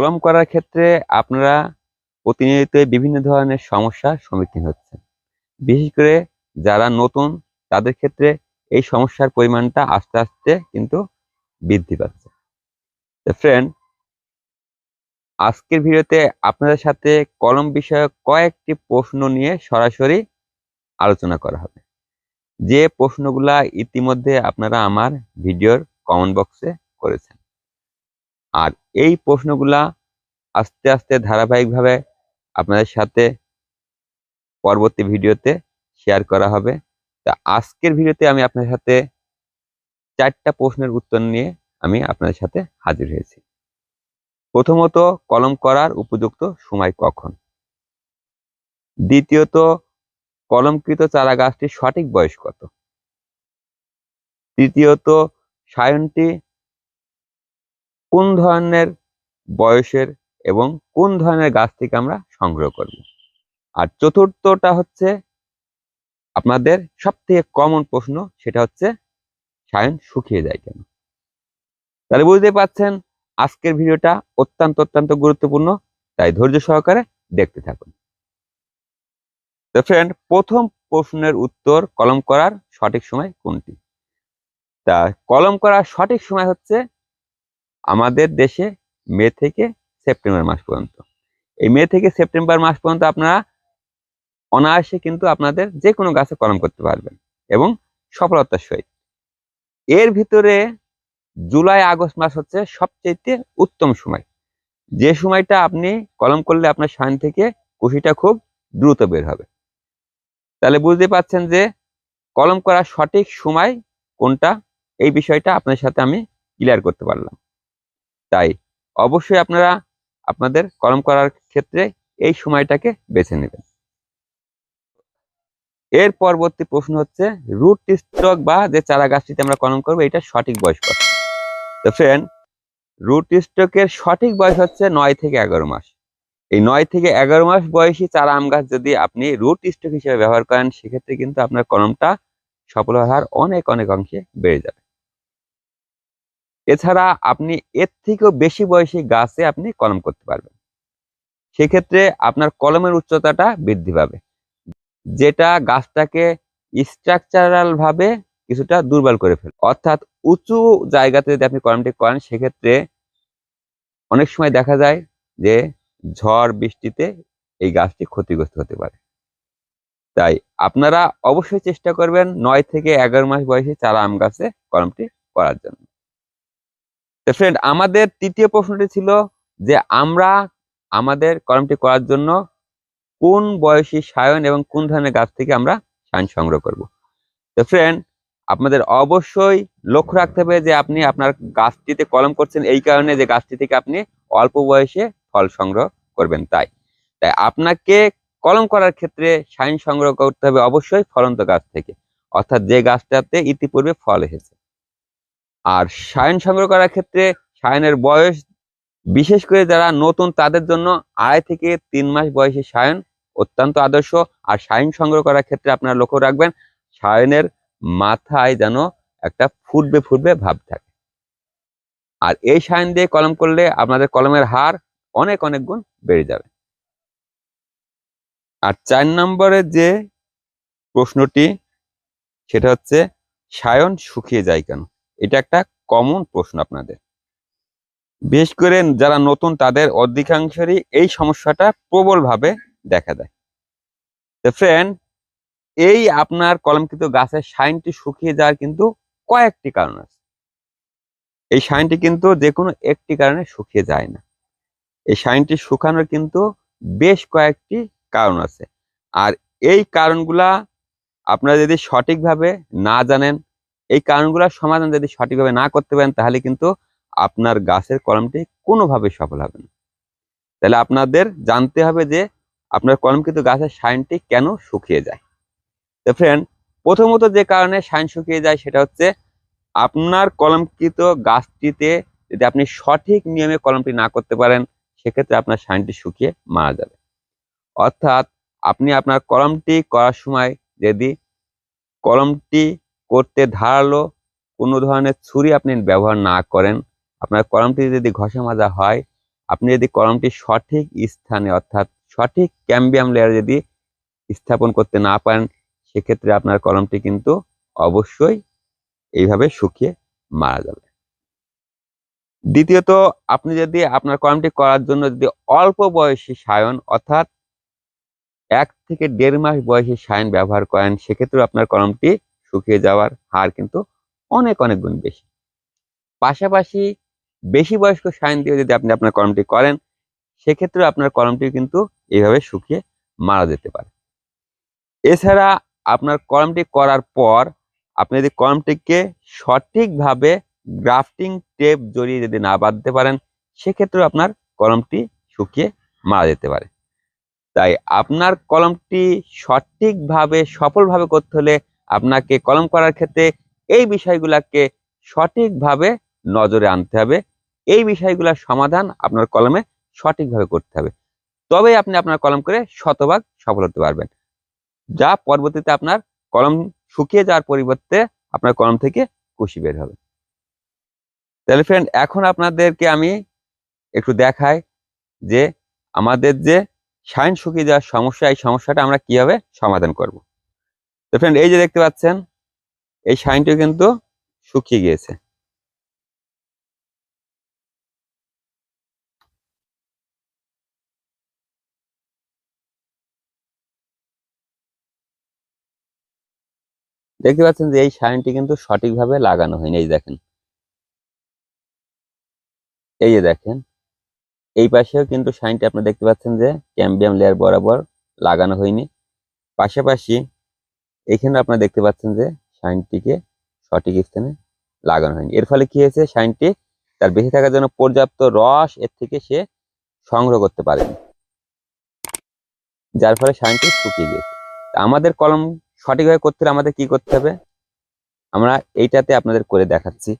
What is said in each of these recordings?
কলম করার ক্ষেত্রে আপনারা প্রতিনিয়ত বিভিন্ন ধরনের সমস্যার সম্মুখীন হচ্ছেন। বিশেষ করে যারা নতুন, তাদের ক্ষেত্রে এই সমস্যার পরিমাণটা আস্তে আস্তে কিন্তু বৃদ্ধি পাচ্ছে। ফ্রেন্ড আজকের ভিডিওতে আপনাদের সাথে কলম বিষয়ক কয়েকটি প্রশ্ন নিয়ে সরাসরি আলোচনা করা হবে। যে প্রশ্নগুলা ইতিমধ্যে আপনারা আমার ভিডিওর কমেন্ট বক্সে করেছেন। আর এই প্রশ্নগুলা আস্তে আস্তে ধারাবাহিকভাবে আপনাদের সাথে পরবর্তী ভিডিওতে শেয়ার করা হবে। তা আজকের ভিডিওতে আমি আপনাদের সাথে চারটা প্রশ্নের উত্তর নিয়ে আমি আপনাদের সাথে হাজির হয়েছি। প্রথমত, কলম করার উপযুক্ত সময় কখন? দ্বিতীয়ত, কলমকৃত চারা গাছটির সঠিক বয়স কত? তৃতীয়ত, সায়নটি কোন ধরনের বয়সের এবং কোন ধরনের গাছ থেকে আমরা সংগ্রহ করব। আর চতুর্থটা হচ্ছে আপনাদের সব থেকে কমন প্রশ্ন, সেটা হচ্ছে সায়ন শুকিয়ে যায় কেন? তাহলে বুঝতে পারছেন আজকের ভিডিওটা অত্যন্ত অত্যন্ত গুরুত্বপূর্ণ, তাই ধৈর্য সহকারে দেখতে থাকুন। তো ফ্রেন্ড প্রথম প্রশ্নের উত্তর কলম করার সঠিক সময় কোনটি? তা কলম করার সঠিক সময় হচ্ছে আমাদের দেশে মে থেকে সেপ্টেম্বর মাস পর্যন্ত। এই মে থেকে সেপ্টেম্বর মাস পর্যন্ত আপনারা অনায়াসে কিন্তু আপনাদের যে কোনো গাছে কলম করতে পারবেন এবং সফলতার সহিত। এর ভিতরে জুলাই, আগস্ট মাস হচ্ছে সবচেয়ে উত্তম সময়। যে সময়টা আপনি কলম করলে আপনার সাইন থেকে কুশিটা খুব দ্রুত বের হবে। তাহলে বুঝতে পাচ্ছেন যে কলম করার সঠিক সময় কোনটা? এই বিষয়টা আপনার সাথে আমি ক্লিয়ার করতে পারলাম। তাই অবশ্যই আপনারা আপনাদের কলম করার ক্ষেত্রে এই সময়টাকে বেছে নেবেন। এর পরবর্তী প্রশ্ন হচ্ছে রুট স্টক বা যে চারা গাছটিতে আমরা কলম করব, এটা সঠিক বয়স কত? তো ফ্রেন্ড রুট স্টকের সঠিক বয়স হচ্ছে নয় থেকে এগারো মাস। এই নয় থেকে এগারো মাস বয়সী চারা আম গাছ যদি আপনি রুট স্টক হিসেবে ব্যবহার করেন, সেক্ষেত্রে কিন্তু আপনার কলমটা সফল হওয়ার অনেক অনেক অংশে বেড়ে যাবে। এছাড়া আপনি এর থেকেও বেশি বয়সী গাছে আপনি কলম করতে পারবেন। সেক্ষেত্রে আপনার কলমের উচ্চতাটা বৃদ্ধি পাবে। যেটা গাছটাকে স্ট্রাকচারাল ভাবে কিছুটা দুর্বল করে ফেলে অর্থাৎ উঁচু জায়গাতে যদি আপনি কলমটি করেন, সেক্ষেত্রে অনেক সময় দেখা যায় যে ঝড় বৃষ্টিতে এই গাছটি ক্ষতিগ্রস্ত হতে পারে। তাই আপনারা অবশ্যই চেষ্টা করবেন নয় থেকে এগারো মাস বয়সে চারা আম গাছে কলমটি করার জন্য। তো ফ্রেন্ড আমাদের তৃতীয় প্রশ্নটি ছিল যে আমরা আমাদের কলমটি করার জন্য কোন বয়সী সায়ন এবং কোন ধরনের গাছ থেকে আমরা সায়ন সংগ্রহ করব? তো ফ্রেন্ড আপনাদের অবশ্যই লক্ষ্য রাখতে হবে যে আপনি আপনার গাছটিতে কলম করছেন এই কারণে যে গাছটি থেকে আপনি অল্প বয়সে ফল সংগ্রহ করবেন তাই। তাই আপনাকে কলম করার ক্ষেত্রে সাইন সংগ্রহ করতে হবে অবশ্যই ফলন্ত গাছ থেকে। অর্থাৎ যে গাছটাতে ইতিপূর্বে ফল এসেছে। আর সায়ন সংগ্রহ করার ক্ষেত্রে সায়নের বয়স, বিশেষ করে যারা নতুন তাদের জন্য আড়াই থেকে তিন মাস বয়সী সায়ন অত্যন্ত আদর্শ। আর সায়ন সংগ্রহ করার ক্ষেত্রে আপনারা লক্ষ্য রাখবেন, সায়নের মাথায় যেন একটা ফুটবে ফুটবে ভাব থাকে। আর এই সায়ন দিয়ে কলম করলে আপনাদের কলমের হার অনেক অনেক গুণ বেড়ে যাবে। আর চার নম্বরের যে প্রশ্নটি, সেটা হচ্ছে, সায়ন শুকিয়ে যায় কেন? এটা একটা কমন প্রশ্ন আপনাদের। বিশেষ করে যারা নতুন, তাদের অধিকাংশেরই এই সমস্যাটা প্রবলভাবে দেখা দেয়। তো ফ্রেন্ড এই আপনার কলমকৃত গাছের সাইনটি শুকিয়ে যাওয়ার কিন্তু কয়েকটি কারণ আছে। এই সাইনটি কিন্তু যে কোনো একটি কারণে শুকিয়ে যায় না। এই সাইনটি শুকানোর কিন্তু বেশ কয়েকটি কারণ আছে। আর এই কারণগুলা আপনারা যদি সঠিকভাবে না জানেন এই কারণগুলোর সমাধান যদি সঠিকভাবে না করতে পারেন, তাহলে কিন্তু আপনার গাছের কলমটি কোনোভাবে সফল হবে না। তাহলে আপনাদের জানতে হবে যে আপনার কলমকৃত গাছের সাইনটি কেন শুকিয়ে যায়। তো ফ্রেন্ড প্রথমত যে কারণে সাইন শুকিয়ে যায় সেটা হচ্ছে আপনার কলমকৃত গাছটিতে যদি আপনি সঠিক নিয়মে কলমটি না করতে পারেন, সেক্ষেত্রে আপনার সাইনটি শুকিয়ে মারা যাবে। অর্থাৎ আপনি আপনার কলমটি করার সময় যদি কলমটি করতে ধারালো, কোনো ধরনের ছুরি আপনি ব্যবহার না করেন। আপনার কলমটি যদি ঘষা মাজা হয়, আপনি যদি কলমটি সঠিক স্থানে অর্থাৎ সঠিক ক্যাম্বিয়াম লেয়ার যদি স্থাপন করতে না পারেন, সেক্ষেত্রে আপনার কলমটি কিন্তু অবশ্যই এইভাবে শুকিয়ে মারা যাবে। দ্বিতীয়ত, আপনি যদি আপনার কলমটি করার জন্য যদি অল্প বয়সী সায়ন অর্থাৎ এক থেকে দেড় মাস বয়সী সায়ন ব্যবহার করেন সেক্ষেত্রে আপনার কলমটি শুকিয়ে যাওয়ার হার কিন্তু অনেক অনেক গুণ বেশি। পাশাপাশি বেশি বয়স্ক সায়ন দিয়ে যদি আপনি আপনার কলমটি করেন সেক্ষেত্রে আপনার কলমটি কিন্তু এইভাবে শুকিয়ে মারা যেতে পারে। এছাড়া আপনার কলমটি করার পর আপনি যদি কলমটিকে সঠিকভাবে গ্রাফটিং টেপ জড়িয়ে যদি না বাঁধতে পারেন, সেক্ষেত্রেও আপনার কলমটি শুকিয়ে মারা যেতে পারে। তাই আপনার কলমটি সঠিকভাবে, সফলভাবে করতে হলে আপনাকে কলম করার ক্ষেত্রে এই বিষয়গুলোকে সঠিকভাবে নজরে আনতে হবে। এই বিষয়গুলোর সমাধান আপনার কলমে সঠিকভাবে করতে হবে। তবেই আপনি আপনার কলম করে শতভাগ সফল হতে পারবেন। যা পরবর্তীতে আপনার কলম শুকিয়ে যাওয়ার পরিবর্তে আপনার কলম থেকে কুশি বের হবে। তাহলে ফ্রেন্ড এখন আপনাদেরকে আমি একটু দেখাই যে আমাদের যে শাইন শুকিয়ে যাওয়ার সমস্যা, এই সমস্যাটা আমরা কীভাবে সমাধান করব। তো ফ্রেন্ড এই যে দেখতে পাচ্ছেন, এই শাইনটি কিন্তু শুকিয়ে গিয়েছে। দেখতে পাচ্ছেন যে এই শাইনটি কিন্তু সঠিকভাবে লাগানো হয়নি, এই দেখেন। এই যে দেখেন, এই পাশেও কিন্তু শাইনটি আপনি দেখতে পাচ্ছেন যে ক্যাম্বিয়াম লেয়ার বরাবর লাগানো হয়নি। পাশাপাশি এখানে আপনারা দেখতে পাচ্ছেন যে শাইনটিকে সঠিক স্থানে লাগানো হয়নি। এর ফলে কি হয়েছে? শাইনটি তার বেঁচে থাকার জন্য পর্যাপ্ত রস এর থেকে সে সংগ্রহ করতে পারেনি। যার ফলে শাইনটি শুকিয়ে গিয়েছে। আমাদের কলম সঠিকভাবে করতে হলে আমাদের কি করতে হবে? আমরা এইটাতে আপনাদের করে দেখাচ্ছি।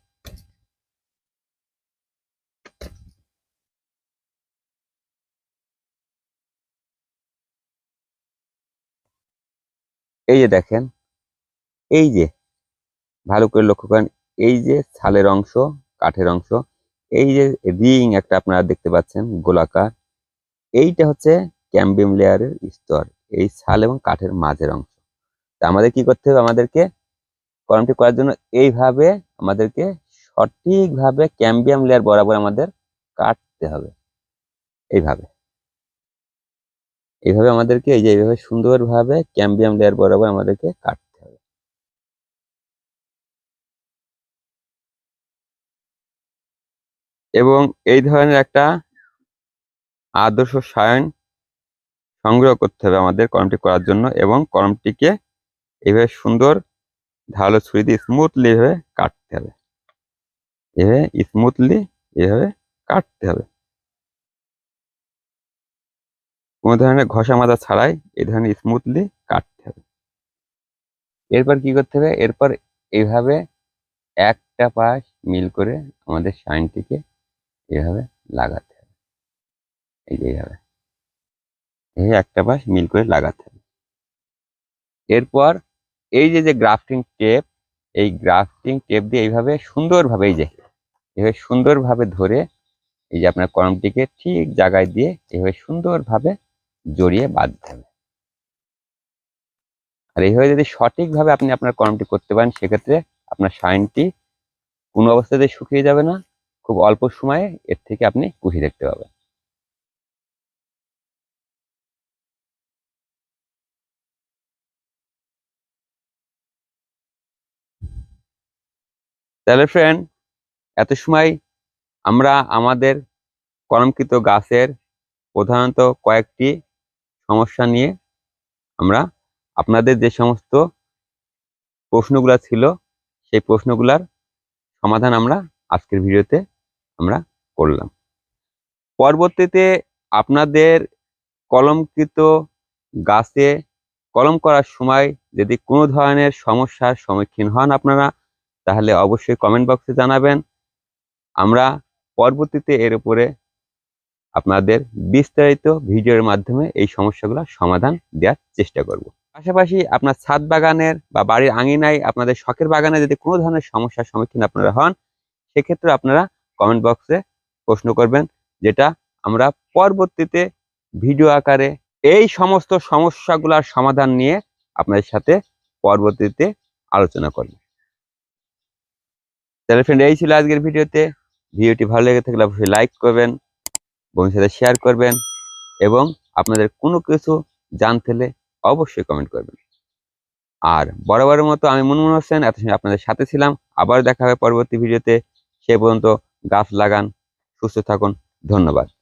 এই যে দেখেন, এই যে, ভালো করে লক্ষ্য করেন, এই যে ছালের অংশ, কাঠের অংশ, এই যে রিং একটা আপনারা দেখতে পাচ্ছেন, গোলাকার, এইটা হচ্ছে ক্যাম্বিয়াম লেয়ারের স্তর, এই ছাল এবং কাঠের মাঝের অংশ। তা আমাদের কি করতে হবে আমাদেরকে? কলমটি করার জন্য এইভাবে আমাদেরকে সঠিকভাবে ক্যাম্বিয়াম লেয়ার বরাবর আমাদের কাটতে হবে। এইভাবে। এইভাবে আমাদেরকে এই যে এইভাবে সুন্দরভাবে ক্যাম্বিয়াম লেয়ার বরাবর আমাদেরকে কাটতে হবে। এবং এই ধরনের একটা আদর্শ সায়ন সংগ্রহ করতে হবে আমাদের কলমটি করার জন্য এবং কলমটিকে এইভাবে সুন্দর ধারালো ছুরি দিয়ে স্মুথলি এভাবে কাটতে হবে। এভাবে স্মুথলি এভাবে কাটতে হবে। কোনো ধরনের ঘষা মাজা ছাড়াই এই ধরনের স্মুথলি কাটতে হবে। এরপর কি করতে হবে? এরপর এইভাবে একটা পাশ মিল করে আমাদের শাইনটিকে এভাবে লাগাতে হবে। এই যে এইভাবে এই একটা পাশ মিল করে লাগাতে হবে। এরপর এই যে যে গ্রাফটিং টেপ এই গ্রাফটিং টেপ দিয়ে এইভাবে সুন্দরভাবে এই যে এইভাবে সুন্দরভাবে ধরে এই যে আপনার কলমটিকে ঠিক জায়গায় দিয়ে এভাবে সুন্দরভাবে জড়িয়ে বাঁধতে হবে। আর এইভাবে যদি সঠিকভাবে আপনি আপনার কর্মটি করতে পারেন, সেক্ষেত্রে আপনার শাইনটি কোনো অবস্থাতে শুকিয়ে যাবে না, খুব অল্প সময়ে এর থেকে আপনি কুশি দেখতে পাবেন। তাহলে ফ্রেন্ড এত সময় আমরা আমাদের কলমকৃত গাছের প্রধানত কয়েকটি সমস্যা নিয়ে আমরা আপনাদের যে সমস্ত প্রশ্নগুলো ছিল, সেই প্রশ্নগুলার সমাধান আমরা আজকের ভিডিওতে আমরা করলাম। পরবর্তীতে আপনাদের কলমকৃত গাছে কলম করার সময় যদি কোনো ধরনের সমস্যার সম্মুখীন হন আপনারা, তাহলে অবশ্যই কমেন্ট বক্সে জানাবেন। আমরা পরবর্তীতে এর উপরে আপনাদের বিস্তারিত ভিডিওর মাধ্যমে এই সমস্যাগুলো সমাধান দেওয়ার চেষ্টা করব। পাশাপাশি আপনার ছাদ বাগানের বা বাড়ির আঙিনায় আপনাদের শখের বাগানে যদি কোনো ধরনের সমস্যার সম্মুখীন আপনারা হন, সেক্ষেত্রে আপনারা কমেন্ট বক্সে প্রশ্ন করবেন, যেটা আমরা পরবর্তীতে ভিডিও আকারে এই সমস্ত সমস্যাগুলোর সমাধান নিয়ে আপনাদের সাথে পরবর্তীতে আলোচনা করব। তাহলে ফ্রেন্ড এই ছিল আজকের ভিডিওতে। ভিডিওটি ভালো লেগে থাকলে অবশ্যই লাইক করবেন। সাথে শেয়ার করবেন এবং আপনাদের কোনো কিছু জানতে হলে অবশ্যই কমেন্ট করবেন। আর বরাবরের মতো আমি মনমোহন হোসেন, এত সময় আপনাদের সাথে ছিলাম। আবার দেখা হবে পরবর্তী ভিডিওতে সে পর্যন্ত গাছ লাগান, সুস্থ থাকুন। ধন্যবাদ।